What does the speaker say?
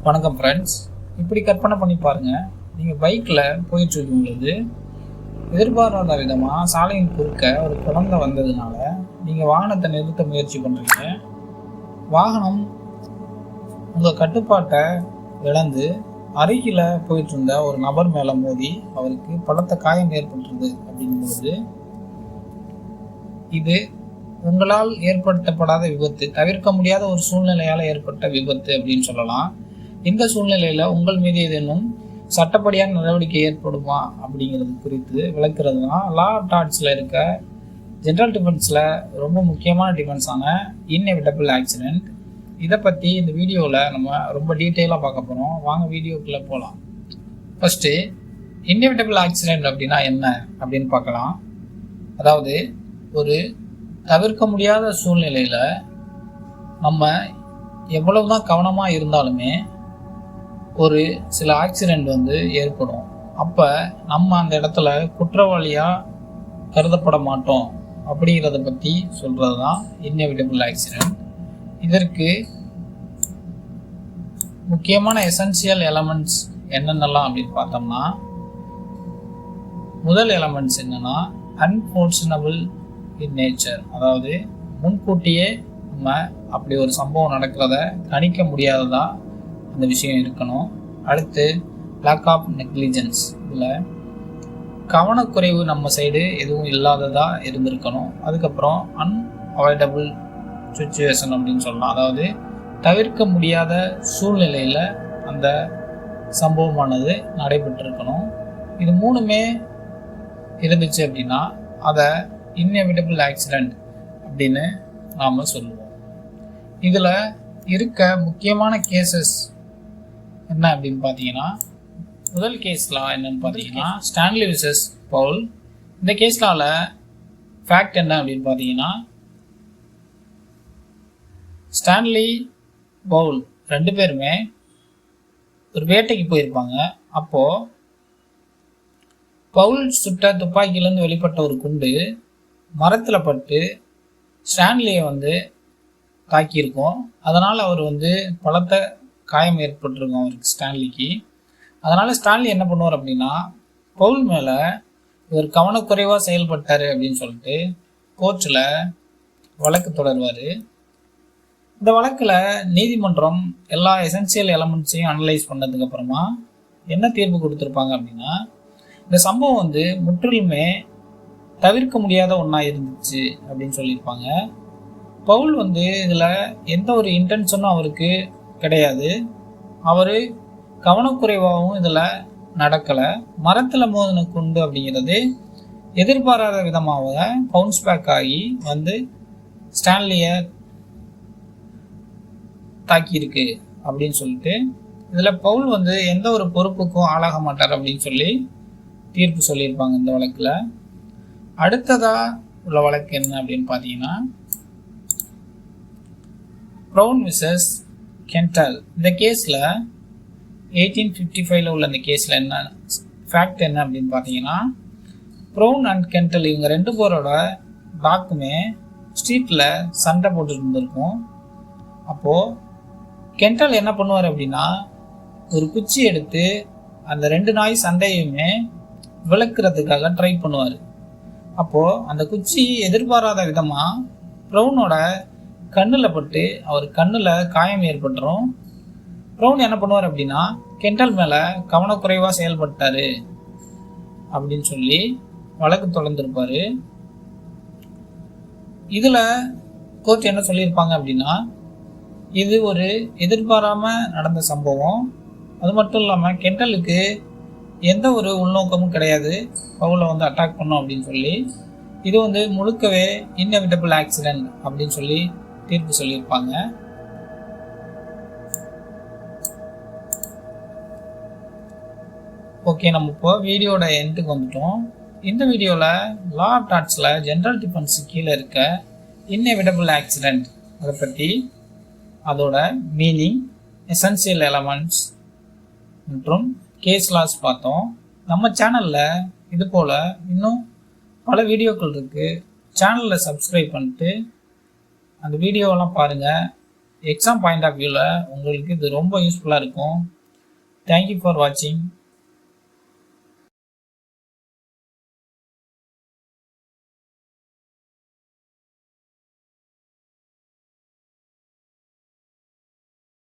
வணக்கம் ஃப்ரெண்ட்ஸ் இப்படி கற்பனை பண்ணி பாருங்கள் நீங்கள் பைக்கில் போயிட்டு இருக்கும் பொழுது எதிர்பாராத விதமாக சாலையின் குறுக்க ஒரு குழந்தை வந்ததுனால நீங்கள் வாகனத்தை நிறுத்த முயற்சி பண்ணுறீங்க வாகனம் உங்கள் கட்டுப்பாட்டை இழந்து அருகில் போயிட்டுருந்த ஒரு நபர் மேலே மோதி அவருக்கு பலத்த காயம் ஏற்பட்டுருது அப்படிங்கும்போது இது உங்களால் ஏற்படுத்தப்படாத விபத்து தவிர்க்க முடியாத ஒரு சூழ்நிலையால் ஏற்பட்ட விபத்து அப்படின்னு சொல்லலாம். இந்த சூழ்நிலையில் உங்கள் மீது ஏதேனும் சட்டப்படியான நடவடிக்கை ஏற்படுமா அப்படிங்கிறது குறித்து விளக்குறது தான் லா டாட்ஸில் இருக்க ஜென்ரல் டிஃபென்ஸில் ரொம்ப முக்கியமான டிஃபென்ஸான இன்எவிட்டபிள் ஆக்சிடெண்ட் இதை பற்றி இந்த வீடியோவில் நம்ம ரொம்ப டீட்டெயிலாக பார்க்க போகிறோம் வாங்க வீடியோக்குள்ளே போகலாம் ஃபஸ்ட்டு இன்எவிட்டபிள் ஆக்சிடெண்ட் அப்படின்னா என்ன அப்படின்னு பார்க்கலாம். அதாவது ஒரு தவிர்க்க முடியாத சூழ்நிலையில் நம்ம எவ்வளவு தான் கவனமாக இருந்தாலுமே ஒரு சில ஆக்சிடெண்ட் வந்து ஏற்படும். அப்போ நம்ம அந்த இடத்துல குற்றவாளியாக கருதப்பட மாட்டோம் அப்படிங்கிறத பற்றி சொல்கிறது தான் இன்னெவிடபிள் ஆக்சிடெண்ட் இதற்கு முக்கியமான எசென்சியல் எலமெண்ட்ஸ் என்னென்னலாம் அப்படின்னு பார்த்தோம்னா முதல் எலமெண்ட்ஸ் என்னன்னா அன்ஃபோர்ச்சுனபிள் இன் நேச்சர் அதாவது முன்கூட்டியே நம்ம அப்படி ஒரு சம்பவம் நடக்கிறத கணிக்க முடியாததாக இந்த விஷயம் இருக்கணும். அடுத்து லேக் ஆஃப் நெக்லிஜென்ஸ் இதில் கவனக்குறைவு நம்ம சைடு எதுவும் இல்லாததா இருந்திருக்கணும். அதுக்கப்புறம் அன்அவாய்டபுள் சுச்சுவேஷன் அப்படின்னு சொல்லலாம். அதாவது தவிர்க்க முடியாத சூழ்நிலையில் அந்த சம்பவமானது நடைபெற்றிருக்கணும். இது மூணுமே இருந்துச்சு அப்படின்னா அதை இன்எவிட்டபிள் ஆக்சிடெண்ட் அப்படின்னு நாம் சொல்லுவோம். இதில் இருக்க முக்கியமான கேசஸ் என்ன அப்படின்னு பார்த்தீங்கன்னா முதல் கேஸ்லாம் என்னன்னு பார்த்தீங்கன்னா ஸ்டான்லி விசஸ் பவுல் இந்த கேஸ்லால ஃபேக்ட் என்ன அப்படின்னு பார்த்தீங்கன்னா ஸ்டான்லி பவுல் ரெண்டு பேருமே ஒரு வேட்டைக்கு போயிருப்பாங்க. அப்போது பவுல் சுட்ட துப்பாக்கியிலேருந்து வெளிப்பட்ட ஒரு குண்டு மரத்தில் பட்டு ஸ்டான்லியை வந்து தாக்கியிருக்கோம். அதனால் அவர் வந்து பலத்த காயம் ஏற்பட்டிருக்கும் அவருக்கு ஸ்டான்லிக்கு. அதனால் ஸ்டான்லி என்ன பண்ணுவார் அப்படின்னா பவுல் மேலே இவர் கவனக்குறைவாக செயல்பட்டார் அப்படின்னு சொல்லிட்டு கோர்ட்டில் வழக்கு தொடருவார். இந்த வழக்கில் நீதிமன்றம் எல்லா எசென்சியல் எலமெண்ட்ஸையும் அனலைஸ் பண்ணதுக்கு அப்புறமா என்ன தீர்ப்பு கொடுத்துருப்பாங்க அப்படின்னா இந்த சம்பவம் வந்து முற்றிலுமே தவிர்க்க முடியாத ஒன்றா இருந்துச்சு அப்படின்னு சொல்லியிருப்பாங்க. பவுல் வந்து இதில் எந்த ஒரு இன்டென்ஷனும் அவருக்கு கிடையாது. அவர் கவனக்குறைவாகவும் இதில் நடக்கலை. மரத்தில் மோதின குண்டு அப்படிங்கிறது எதிர்பாராத விதமாக பவுன்ஸ் பேக் ஆகி வந்து ஸ்டான்லியை தாக்கியிருக்கு அப்படின்னு சொல்லிட்டு இதில் பவுல் வந்து எந்த ஒரு பொறுப்புக்கும் ஆளாக மாட்டார் அப்படின்னு சொல்லி தீர்ப்பு சொல்லியிருப்பாங்க இந்த வழக்கில். அடுத்ததாக உள்ள வழக்கு என்ன அப்படின்னு பார்த்தீங்கன்னா ப்ரௌன் விசஸ் கென்டால் இந்த கேஸில் எயிட்டீன் ஃபிஃப்டி ஃபைவ்ல உள்ள இந்த கேஸில் என்ன ஃபேக்ட் என்ன அப்படின்னு பார்த்தீங்கன்னா ப்ரௌன் அண்ட் கென்டல் இவங்க ரெண்டு பேரோட டாக்குமே ஸ்ட்ரீட்டில் சண்டை போட்டுட்டு இருந்திருக்கும். அப்போது கென்டல் என்ன பண்ணுவார் அப்படின்னா ஒரு குச்சி எடுத்து அந்த ரெண்டு நாய் சண்டையுமே விளக்குறதுக்காக ட்ரை பண்ணுவார். அப்போது அந்த குச்சி எதிர்பாராத விதமாக ப்ரௌனோட கண்ணில் பட்டு அவர் கண்ணில் காயம் ஏற்பட்டுரும். ப்ரௌன் என்ன பண்ணுவார் அப்படின்னா கெண்டல் மேலே கவனக்குறைவாக செயல்பட்டார் அப்படின்னு சொல்லி வழக்கு தொடர்ந்துருப்பார். இதில் கோர்ட் என்ன சொல்லியிருப்பாங்க அப்படின்னா இது ஒரு எதிர்பாராமல் நடந்த சம்பவம். அது மட்டும் இல்லாமல் கெண்டலுக்கு எந்த ஒரு உள்நோக்கமும் கிடையாது. பவுலை வந்து அட்டாக் பண்ணோம் அப்படின்னு சொல்லி இது வந்து முழுக்கவே இன்எவிட்டபிள் ஆக்சிடென்ட் அப்படின்னு சொல்லி தீர்ப்பு சொல்லியிருப்பாங்க. ஓகே நம்ம இப்போ வீடியோட எண்டுக்கு வந்துட்டோம். இந்த வீடியோவில் லா ஆஃப் டாட்ஸில் ஜென்ரல் டிஃபென்ஸ் கீழே இருக்க இன்எவிட்டபிள் ஆக்சிடெண்ட் அதை பற்றி அதோட மீனிங் எசென்சியல் எலமெண்ட்ஸ் மற்றும் கேஸ் லாஸ் பார்த்தோம். நம்ம சேனலில் இது போல் இன்னும் பல வீடியோக்கள் இருக்குது சேனலில் சப்ஸ்கிரைப் பண்ணிட்டு அந்த வீடியோவெல்லாம் பாருங்கள் எக்ஸாம் பாயிண்ட் ஆஃப் வியூவில் உங்களுக்கு இது ரொம்ப யூஸ்ஃபுல்லாக இருக்கும். தேங்க்யூ ஃபார் வாட்சிங்